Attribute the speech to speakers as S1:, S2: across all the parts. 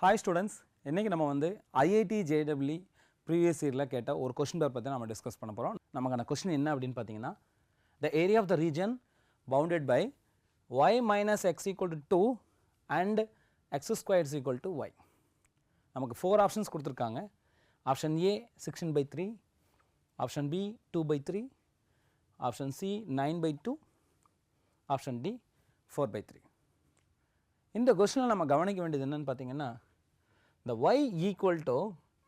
S1: Hi students இன்றைக்கி நம்ம வந்து ஐஐடி ஜேடபிள்இ ப்ரீவியஸ் இயரில் கேட்ட ஒரு கொஷின் பேர் பற்றி நம்ம டிஸ்கஸ் பண்ண போகிறோம் நமக்கான கொஷின் என்ன அப்படின்னு பார்த்தீங்கன்னா the area of the region bounded by y minus x equal to two and x square is equal to y நமக்கு ஃபோர் ஆப்ஷன்ஸ் கொடுத்துருக்காங்க. Option A sixteen by three option B two by three option C nine by two option D four by three இந்த கொஸ்டினில் நம்ம கவனிக்க வேண்டியது என்னென்னு பார்த்தீங்கன்னா இந்த y equal to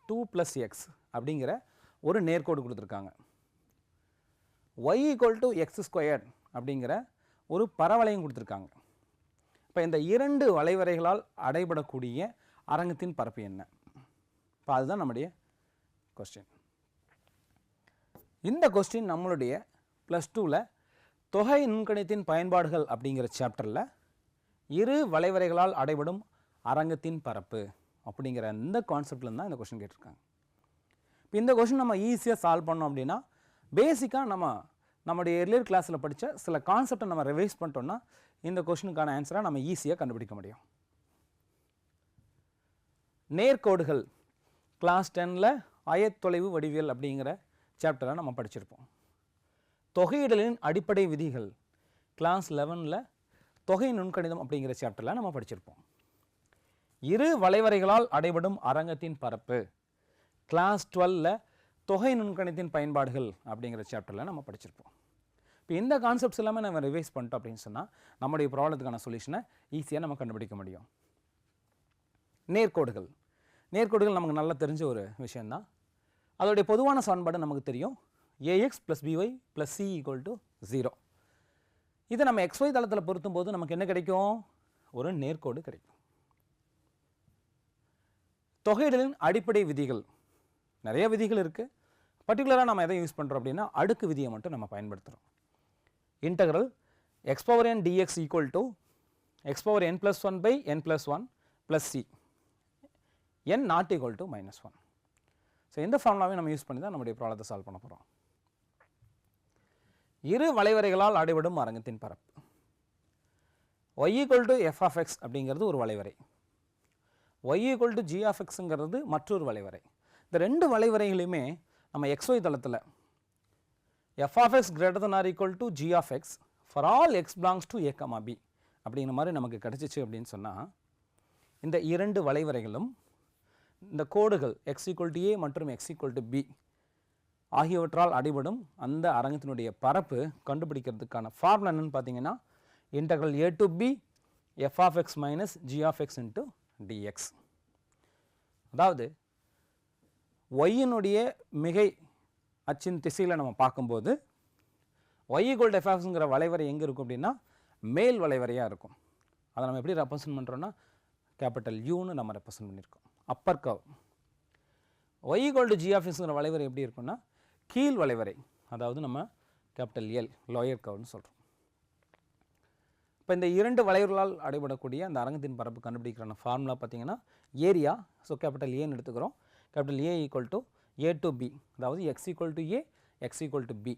S1: two plus x அப்படிங்கிற ஒரு நேர்கோடு கொடுத்துருக்காங்க. Y equal to x square அப்படிங்கிற ஒரு பரவளையும் கொடுத்துருக்காங்க. இப்போ இந்த இரண்டு வளைவரைகளால் அடைபடக்கூடிய அரங்கத்தின் பரப்பு என்ன? இப்போ அதுதான் நம்முடைய கொஸ்டின் இந்த கொஸ்டின் நம்மளுடைய ப்ளஸ் டூவில் தொகை நுண்கணித்தின் பயன்பாடுகள் அப்படிங்கிற சாப்டரில் இரு வளைவரைகளால் அடைபடும் அரங்கத்தின் பரப்பு. அப்படிங்கிற இந்த கான்செப்ட்லேருந்து தான் இந்த கொஷின் கேட்டிருக்காங்க. இப்போ இந்த கொஷின் நம்ம ஈஸியாக சால்வ் பண்ணோம் அப்படின்னா பேசிக்காக நம்ம நம்முடைய எர்லியர் கிளாஸில் படித்த சில கான்செப்டை நம்ம ரிவைஸ் பண்ணிட்டோம்னா இந்த கொஸ்டினுக்கான ஆன்சரை நம்ம ஈஸியாக கண்டுபிடிக்க முடியும். நேர்கோடுகள் கிளாஸ் டெனில் அயத்தொலைவு வடிவியல் அப்படிங்கிற சாப்டரை நம்ம படிச்சிருப்போம். தொகையிடலின் அடிப்படை விதிகள் கிளாஸ் லெவனில் தொகை நுண்கணிதம் அப்படிங்கிற சாப்டரில் நம்ம படிச்சிருப்போம். இரு வளைவரைகளால் அடைபடும் அரங்கத்தின் பரப்பு. கிளாஸ் டுவெல்லில் தொகை நுண்கணித்தின் பயன்பாடுகள் அப்படிங்கிற சாப்டரில் நம்ம படிச்சிருப்போம். இப்போ இந்த கான்செப்ட்ஸ் எல்லாமே நம்ம ரிவைஸ் பண்ணிட்டோம் அப்படின்னு சொன்னால் நம்முடைய ப்ராப்ளத்துக்கான சொல்யூஷனை ஈஸியாக நம்ம கண்டுபிடிக்க முடியும். நேர்கோடுகள். நேர்கோடுகள் நமக்கு நல்லா தெரிஞ்ச ஒரு விஷயந்தான் அதோடைய பொதுவான சமன்பாடு நமக்கு தெரியும். A x plus b y plus c equal to zero இதை நம்ம எக்ஸ்ஒய் தளத்தில் பொருத்தும் போது நமக்கு என்ன கிடைக்கும்? ஒரு நேர்கோடு கிடைக்கும். தொகையிடலின் அடிப்படை விதிகள். நிறைய விதிகள் இருக்குது பர்டிகுலராக நம்ம எதை யூஸ் பண்ணுறோம் அப்படின்னா அடுக்கு விதியை மட்டும் நம்ம பயன்படுத்துகிறோம் integral x power n d x equal to x power n plus one by n plus one plus c n not equal to minus one so இந்த ஃபார்முலாவையும் நம்ம யூஸ் பண்ணி தான் நம்முடைய ப்ராப்ளத்தை சால்வ் பண்ண போகிறோம் இரு வளைவரைகளால் அடைபடும் அரங்கத்தின் பரப்பு. Y equal to f of x அப்படிங்கிறது ஒரு வளைவரை. Y equal to g of எக்ஸுங்கிறது மற்றொரு வளைவரை. இந்த ரெண்டு வளைவரைகளையுமே நம்ம எக்ஸ்ஒய் தளத்தில் f of x greater than or equal to g of x for all x belongs to a comma b அப்படிங்கிற மாதிரி நமக்கு கிடச்சிச்சு அப்படின்னு சொன்னால் இந்த இரண்டு வளைவரைகளும் இந்த கோடுகள் எக்ஸ் ஈக்குவல் டு ஏ மற்றும் எக்ஸ் ஈக்குவல் டு பி ஆகியவற்றால் அடிபடும் அந்த அரங்கத்தினுடைய பரப்பு கண்டுபிடிக்கிறதுக்கான ஃபார்முலா என்னென்னு பார்த்தீங்கன்னா integral a to b f of x minus g of x into d x அதாவது ஒய்யினுடைய மிகை அச்சின் திசையில் நம்ம பார்க்கும்போது ஒய் ஈக்குவல் எஃப்எக்ஸுங்கிற வளைவரை எங்கே இருக்கும் அப்படின்னா மேல் வளைவரையாக இருக்கும். அதை நம்ம எப்படி ரெப்ரசன்ட் பண்ணுறோன்னா கேபிட்டல் யூன்னு நம்ம ரெப்ரசன்ட் பண்ணியிருக்கோம் upper curve y equal to g வளைவரை எப்படி இருக்குன்னா கீழ் வளைவரை அதாவது நம்ம கேபிட்டல் எல் லோயர் கவ்னு சொல்கிறோம் இப்போ இந்த இரண்டு வளைவுகளால் அடைபடக்கூடிய அந்த அரங்கத்தின் பரப்பு கண்டுபிடிக்கிறான ஃபார்முலா பார்த்தீங்கன்னா ஏரியா ஸோ கேபிட்டல் ஏன்னு எடுத்துக்கிறோம். Capital A equal to a to b அதாவது x equal to a x equal to b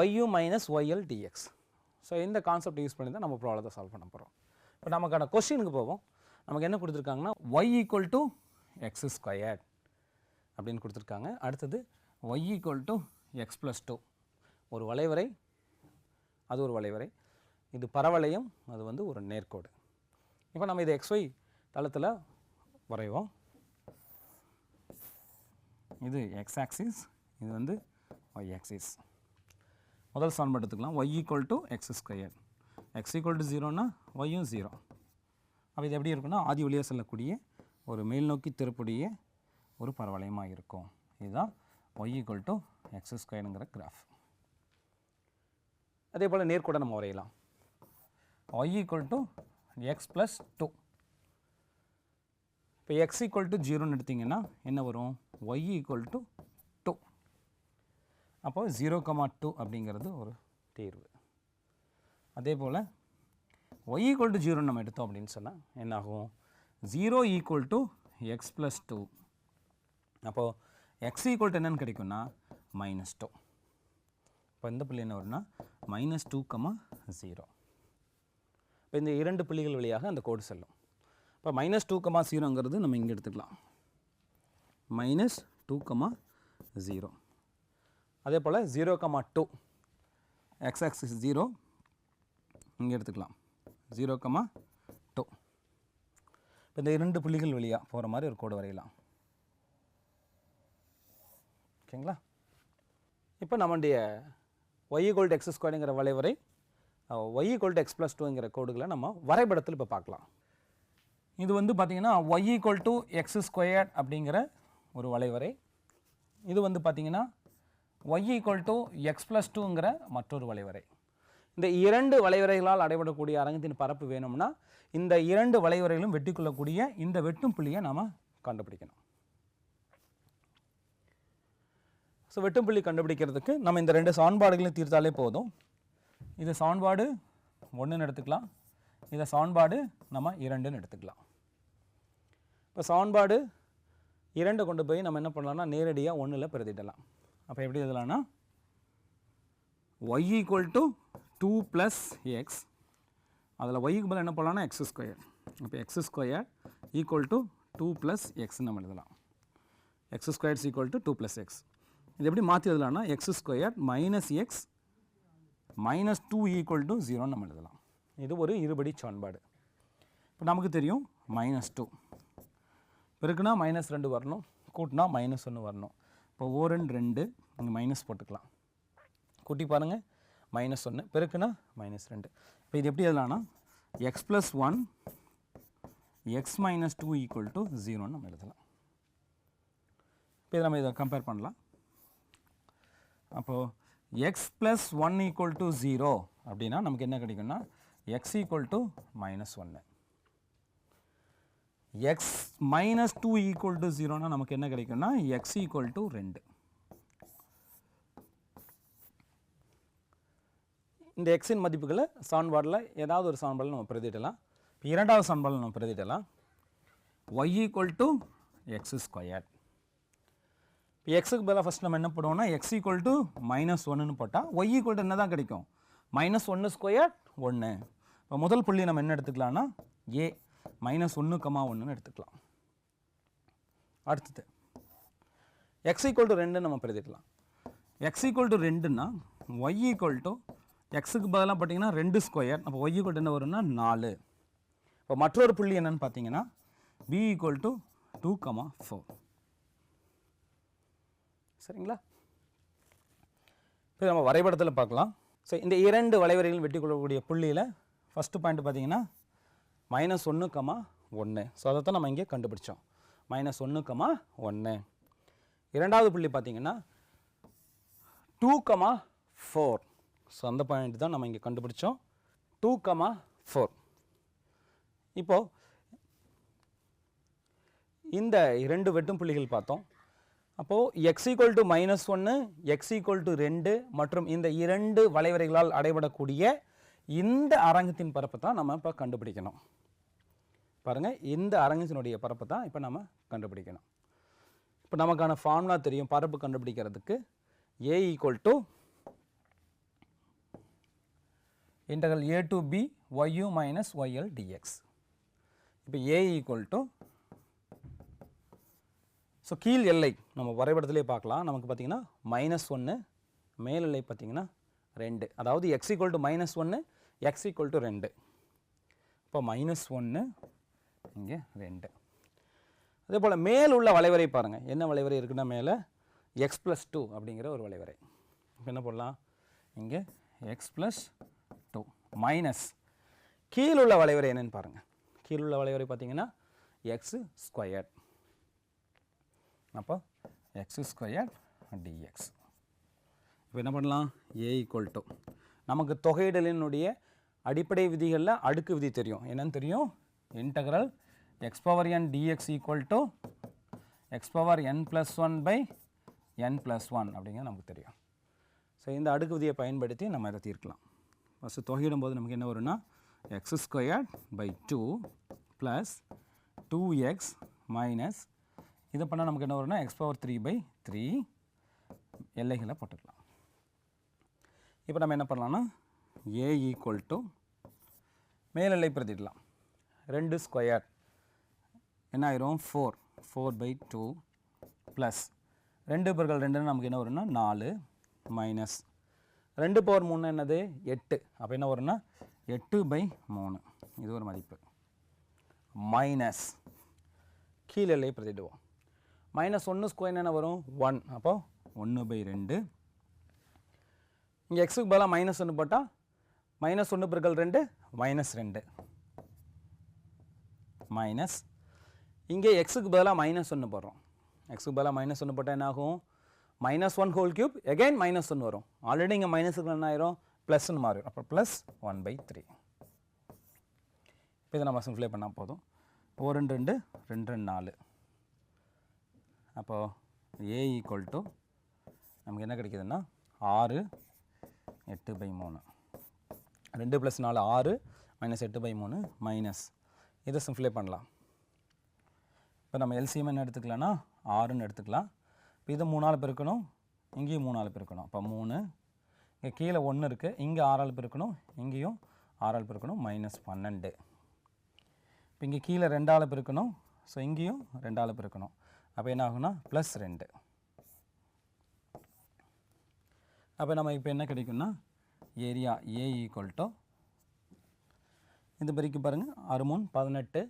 S1: y u minus y l d x so இந்த கான்செப்ட் யூஸ் பண்ணி தான் நம்ம ப்ராப்ளத்தை சால்வ் பண்ண போகிறோம் இப்போ நமக்கான கொஸ்டினுக்கு போவோம். நமக்கு என்ன கொடுத்துருக்காங்கன்னா y equal to x square அப்படின்னு கொடுத்துருக்காங்க. அடுத்தது y equal to x plus two ஒரு வளைவரை அது ஒரு வளைவரை. இது பரவளையம் அது வந்து ஒரு நேர்கோடு. இப்போ நம்ம இது எக்ஸ்ஒய் தளத்தில் வரைவோம். இது எக்ஸ் ஆக்சிஸ் இது வந்து ஒய் ஆக்சிஸ் முதல் சமன்பாடு எடுத்துக்கலாம். Y equal to X square X equal to ஜீரோனா ஒய்யும் ஜீரோ அப்போ இது எப்படி இருக்குன்னா ஆதி வழியாக செல்லக்கூடிய ஒரு மேல் நோக்கி திருப்புடைய ஒரு பரவளையமாக இருக்கும். இதுதான் ஒய் ஈக்குவல் டு எக்ஸ் ஸ்கொயருங்கிற கிராஃப் அதே போல் நேர்கூட நம்ம வரையலாம். Y equal to x plus two இப்போ x equal to ஜீரோன்னு எடுத்தீங்கன்னா என்ன வரும்? ஒய் ஈக்குவல் to டூ அப்போது ஜீரோ கமா டூ அப்படிங்கிறது ஒரு தீர்வு. அதே போல் ஒய் equal to ஜீரோன்னு நம்ம எடுத்தோம் அப்படின்னு சொன்னால் என்னாகும்? Zero equal to x plus two அப்போது x equal to என்னென்னு கிடைக்கும்னா மைனஸ் டூ இப்போ இந்த பிள்ளை என்ன வரும்னா மைனஸ் டூ கமா ஜீரோ இப்போ இந்த இரண்டு புள்ளிகள் வழியாக அந்த கோடு செல்லும். இப்போ மைனஸ் டூ கமா ஜீரோங்கிறது நம்ம இங்கே எடுத்துக்கலாம். மைனஸ் டூ கமா ஜீரோ அதே போல் zero comma two x axis zero இங்கே எடுத்துக்கலாம். ஜீரோ கமா டூ இப்போ இந்த இரண்டு புள்ளிகள் வழியாக போகிற மாதிரி ஒரு கோடு வரையலாம். ஓகேங்களா? இப்போ நம்முடைய ஒய் கோல்டு எக்ஸ் ஸ்கொயருங்கிற வளைவரை ஒய் கோல்டு எக்ஸ் ப்ளஸ் டூங்கிற கோடுகளை நம்ம வரைபடத்தில் இப்போ பார்க்கலாம். இது வந்து பார்த்திங்கன்னா y equal to x square அப்படிங்கிற ஒரு வளைவரை. இது வந்து பார்த்திங்கன்னா y equal to x plus டூங்கிற மற்றொரு வளைவரை. இந்த இரண்டு வளைவரைகளால் அடைபடக்கூடிய அரங்கத்தின் பரப்பு வேணும்னா இந்த இரண்டு வளைவரைகளும் வெட்டி கொள்ளக்கூடிய இந்த வெட்டும் புள்ளியை நாம் கண்டுபிடிக்கணும். ஸோ வெட்டும் புள்ளி கண்டுபிடிக்கிறதுக்கு நம்ம இந்த ரெண்டு சமன்பாடுகளையும் தீர்த்தாலே போதும். இது சமன்பாடு ஒன்றுன்னு எடுத்துக்கலாம். இதை சமன்பாடு நம்ம இரண்டுன்னு எடுத்துக்கலாம். இப்போ சமன்பாடு இரண்டு கொண்டு போய் நம்ம என்ன பண்ணலாம்னா நேரடியாக ஒன்றில் பிரதிடலாம் அப்போ எப்படி எழுதலாம்னா y equal to two plus x அதில் ஒய்க்கு பதில் என்ன பண்ணலாம்னா எக்ஸ் ஸ்கொயர் அப்போ x square equal to two plus எக்ஸ்னு நம்ம எழுதலாம். X squares equal to two plus x இது எப்படி மாற்றி எழுதலாம்னா x square minus x minus two equal to ஜீரோன்னு நம்ம எழுதலாம். இது ஒரு இருபடி சமன்பாடு. இப்போ நமக்கு தெரியும் மைனஸ் டூ பெருக்குனா மைனஸ் ரெண்டு வரணும் கூட்டினா மைனஸ் ஒன்று வரணும். இப்போ ஓ ரெண்டு ரெண்டு நீங்கள் மைனஸ் போட்டுக்கலாம். கூட்டி பாருங்கள் மைனஸ் ஒன்று பெருக்குனா மைனஸ் ரெண்டு. இப்போ இது எப்படி எழுதலாம்னா x plus one x minus two equal to ஜீரோன்னு நம்ம எழுதலாம். இப்போ இதை நம்ம இதை கம்பேர் பண்ணலாம். அப்போது x plus one equal to zero அப்படின்னா நமக்கு என்ன கிடைக்கும்னா எக்ஸ் ஈக்குவல் டு மைனஸ் ஒன்று x minus two equal to ஜீரோனா நமக்கு என்ன கிடைக்கும்னா எக்ஸ் ஈக்குவல் டு ரெண்டு. இந்த எக்ஸின் மதிப்புகளை சமன்பாடில் ஏதாவது ஒரு சமன்பாடில் நம்ம பிரதிடலாம் இப்போ இரண்டாவது சமன்பாடில் நம்ம பிரதிடலாம் y equal to x square இப்போ எக்ஸுக்கு பதிலாக ஃபஸ்ட் நம்ம என்ன பண்ணுவோம்னா எக்ஸ் ஈக்குவல் டு மைனஸ் ஒன்றுன்னு போட்டால் ஒய் ஈக்குவல் டு என்ன தான் கிடைக்கும்? மைனஸ் ஒன்று ஸ்கொயர் ஒன்று இப்போ முதல் புள்ளி நம்ம என்ன எடுத்துக்கலாம்னா ஏ மைனஸ் ஒன்று கமா ஒன்றுன்னு எடுத்துக்கலாம். அடுத்தது எக்ஸ் ஈக்குவல் டு ரெண்டு நம்ம பிரதிக்கலாம். எக்ஸ் ஈக்குவல் டு ரெண்டுன்னா ஒய் ஈக்குவல் டு எக்ஸுக்கு பதிலாக பார்த்தீங்கன்னா ரெண்டு ஸ்கொயர் அப்போ ஒய் ஈக்குவல் டு என்ன வரும்னா நாலு. இப்போ மற்றொரு புள்ளி என்னென்னு பார்த்தீங்கன்னா P equal to two comma four சரிங்களா? இப்போ நம்ம வரைபடத்தில் பார்க்கலாம். ஸோ இந்த இரண்டு வளைவரைகளும் வெட்டி கொள்ளக்கூடிய புள்ளியில் ஃபஸ்ட்டு பாயிண்ட் பார்த்தீங்கன்னா மைனஸ் ஒன்று கமா ஒன்று ஸோ அதை தான் நம்ம இங்கே கண்டுபிடிச்சோம். மைனஸ் ஒன்று கமா ஒன்று இரண்டாவது புள்ளி பார்த்தீங்கன்னா டூ கமா ஃபோர் ஸோ அந்த பாயிண்ட் தான் நம்ம இங்கே கண்டுபிடிச்சோம். டூ கமா ஃபோர் இப்போது இந்த இரண்டு வெட்டும் புள்ளிகள் பார்த்தோம். அப்போது எக்ஸ் ஈக்குவல் டு மைனஸ் ஒன்று எக்ஸ் ஈக்குவல் டு ரெண்டு மற்றும் இந்த இரண்டு வளைவரைகளால் அடைபடக்கூடிய இந்த அரங்கத்தின் பரப்பை தான் நம்ம இப்போ கண்டுபிடிக்கணும். பாருங்கள் இந்த அரங்கத்தினுடைய பரப்பை தான் இப்போ நம்ம கண்டுபிடிக்கணும். இப்போ நமக்கான ஃபார்முலா தெரியும் பரப்பு கண்டுபிடிக்கிறதுக்கு A equal to integral a to b y u minus y l d x இப்போ ஏ ஈக்குவல் டு ஸோ கீழ் எல்லை நம்ம வரைபடத்திலே பார்க்கலாம். நமக்கு பார்த்தீங்கன்னா மைனஸ் ஒன்று மேல் எல்லை பார்த்தீங்கன்னா ரெண்டு. அதாவது எக்ஸ் ஈக்குவல் டு மைனஸ் ஒன்று எக்ஸ் ஈக்குவல் டு ரெண்டு. இப்போ மைனஸ் ஒன்று இங்கே ரெண்டு. அதே போல் மேல் உள்ள வளைவரை பாருங்கள் என்ன வளைவரை இருக்குன்னா மேலே? எக்ஸ் ப்ளஸ் டூ அப்படிங்கிற ஒரு வளைவரை. இப்போ என்ன பண்ணலாம் இங்கே எக்ஸ் ப்ளஸ் டூ மைனஸ் கீழுள்ள வளைவரை என்னன்னு பாருங்கள் கீழுள்ள வளைவரை பார்த்தீங்கன்னா எக்ஸு ஸ்கொயர் அப்போ எக்ஸ் ஸ்கொயர் டிஎக்ஸ் இப்போ என்ன பண்ணலாம்? ஏ ஈக்குவல் டு நமக்கு தொகையிடலினுடைய அடிப்படை விதிகளில் அடுக்கு விதி தெரியும். என்னன்னு தெரியும்? Integral x power n d x equal to x power n plus one by n plus one அப்படிங்கிறது நமக்கு தெரியும். ஸோ இந்த அடுக்கு விதியை பயன்படுத்தி நம்ம இதை தீர்க்கலாம். ஃபஸ்ட்டு தொகையிடும் போது நமக்கு என்ன வரும்னா x square by two plus two x minus இதை பண்ணால் நமக்கு என்ன வரும்னா x power three by three எல்லைகளை போட்டுக்கலாம். இப்போ நம்ம என்ன பண்ணலாம்னா ஏ ஈக்குவல் டு மேலெல்லை பிரதிடலாம். ரெண்டு ஸ்கொயர் என்ன ஆயிரும்? Four four by two plus ரெண்டு பர்கள் ரெண்டுன்னு நமக்கு என்ன வரும்னா நாலு மைனஸ் ரெண்டு பவர் மூணு என்னது? எட்டு. அப்போ என்ன வரும்னா எட்டு பை மூணு. இது ஒரு மதிப்பு. மைனஸ் கீழே எல்லையை பிரதிடுவோம். மைனஸ் ஒன்று ஸ்கொயர் என்ன வரும்? ஒன் அப்போ ஒன்று பை ரெண்டு. இங்கே எக்ஸுக்கு பதிலாக மைனஸ் ஒன்று போட்டால் மைனஸ் ஒன்று பெருக்கல் ரெண்டு மைனஸ் ரெண்டு. மைனஸ் இங்கே எக்ஸுக்கு பதிலாக மைனஸ் ஒன்று போடுறோம். எக்ஸுக்கு பதிலாக மைனஸ் ஒன்று போட்டால் என்ன ஆகும்? Minus one whole cube again minus ஒன்று வரும். ஆல்ரெடி இங்கே மைனஸுக்கு என்ன ஆயிரும்? ப்ளஸ்ன்னு மாறிடும். அப்போ ப்ளஸ் ஒன் பை த்ரீ இப்போ இதை நம்ம சிம்ப்ளை பண்ணால் போதும். ஒரு ரெண்டு ரெண்டு ரெண்டு ரெண்டு நாலு. அப்போது ஏ ஈக்குவல் டு நமக்கு என்ன கிடைக்குதுன்னா ஆறு எட்டு பை மூணு. ரெண்டு ப்ளஸ் நாலு ஆறு மைனஸ் எட்டு பை மூணு மைனஸ் இதை சிம்ப்ளை பண்ணலாம். இப்போ நம்ம எல்சிஎம் என்ன எடுத்துக்கலாம்னா ஆறுன்னு எடுத்துக்கலாம். இப்போ இதை மூணால் பெருக்கணும் இங்கேயும் மூணால் பெருக்கணும். அப்போ மூணு இங்கே கீழே ஒன்று இருக்குது இங்கே ஆறால் பெருக்கணும் இங்கேயும் ஆறால் பெருக்கணும் மைனஸ் பன்னெண்டு. இப்போ இங்கே கீழே ரெண்டால் பெருக்கணும் ஸோ இங்கேயும் ரெண்டால் பெருக்கணும். அப்போ என்ன ஆகும்னா ப்ளஸ் ரெண்டு. அப்போ நம்ம இப்போ என்ன கிடைக்கும்னா ஏரியா ஏ ஈக்குவல் டு இந்த பெருக்கி பாருங்கள் ஆறு மூணு பதினெட்டு.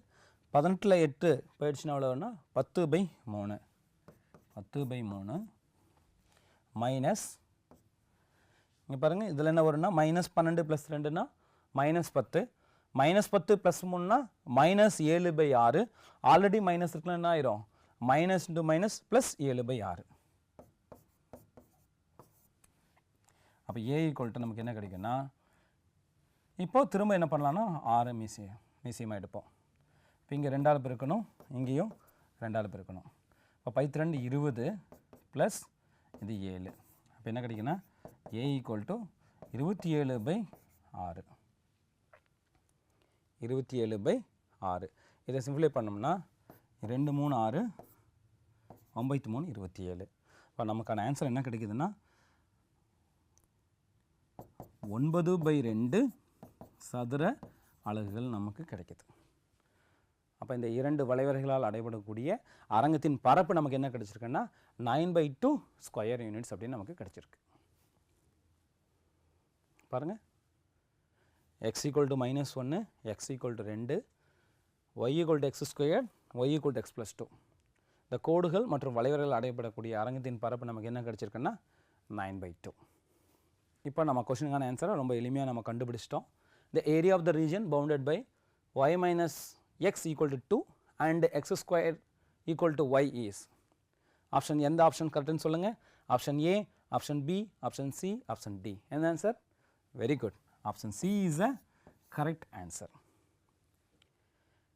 S1: பதினெட்டில் எட்டு போயிடுச்சுன்னா எவ்வளோன்னா பத்து பை மூணு. பத்து பை மூணு. மைனஸ் இங்கே பாருங்கள் இதில் என்ன வரும்னா மைனஸ் பன்னெண்டு ப்ளஸ் ரெண்டுனா மைனஸ் பத்து. மைனஸ் பத்து ப்ளஸ் மூணுனா மைனஸ் ஏழு பை ஆறு. ஆல்ரெடி மைனஸ் இருக்குன்னா என்ன ஆயிரும்? மைனஸ் இன்ட்டு மைனஸ் ப்ளஸ் ஏழு பை ஆறு. அப்போ ஏ ஈக்குவல்ட்டு நமக்கு என்ன கிடைக்குன்னா இப்போது திரும்ப என்ன பண்ணலான்னா ஆறு மீசி மீசியமாக எடுப்போம். இப்போ இங்கே ரெண்டால் பெருக்கணும் இங்கேயும் ரெண்டால் பெருக்கணும். இப்போ பைத்திரெண்டு இருபது ப்ளஸ் இது ஏழு. அப்போ என்ன கிடைக்குன்னா ஏ ஈக்குவல் டு இருபத்தி ஏழு பை ஆறு. இருபத்தி ஏழு பை ஆறு. இதை சிம்பிளை பண்ணோம்னா ரெண்டு மூணு ஆறு ஐம்பத்தி மூணு இருபத்தி ஏழு. இப்போ நமக்கான ஆன்சர் என்ன கிடைக்குதுன்னா ஒன்பது பை ரெண்டு சதுர அலகுகள் நமக்கு கிடைக்குது. அப்போ இந்த இரண்டு வளைவர்களால் அடைபடக்கூடிய அரங்கத்தின் பரப்பு நமக்கு என்ன கிடைச்சிருக்குன்னா nine by two square units அப்படின்னு நமக்கு கிடைச்சிருக்கு. பாருங்கள் எக்ஸ் ஈக்குவல் டு மைனஸ் ஒன்று எக்ஸ் ஈக்குவல் டு ரெண்டு y equal to x square y equal to x plus two இந்த கோடுகள் மற்றும் வளைவர்கள் அடையப்படக்கூடிய அரங்கத்தின் பரப்பு நமக்கு என்ன கிடச்சிருக்குன்னா நைன் பை டூ இப்போ நம்ம கொஷனுக்கான ஆன்சரை ரொம்ப எளிமையாக நம்ம கண்டுபிடிச்சிட்டோம். The area of the region bounded by y minus x equal to two and x square equal to y is option எந்த ஆப்ஷன் கரெக்டுன்னு சொல்லுங்கள் option A option B option C option D என்ன answer very good option C is a correct answer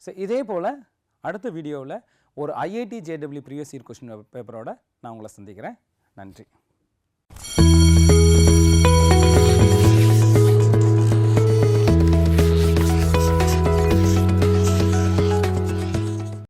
S1: so இதே போல் அடுத்த வீடியோவில் ஒரு IIT ஜேடபிள்யூ ப்ரீவியஸ் இயர் கொஸ்டின் பேப்பரோட நான் உங்களை சந்திக்கிறேன். நன்றி.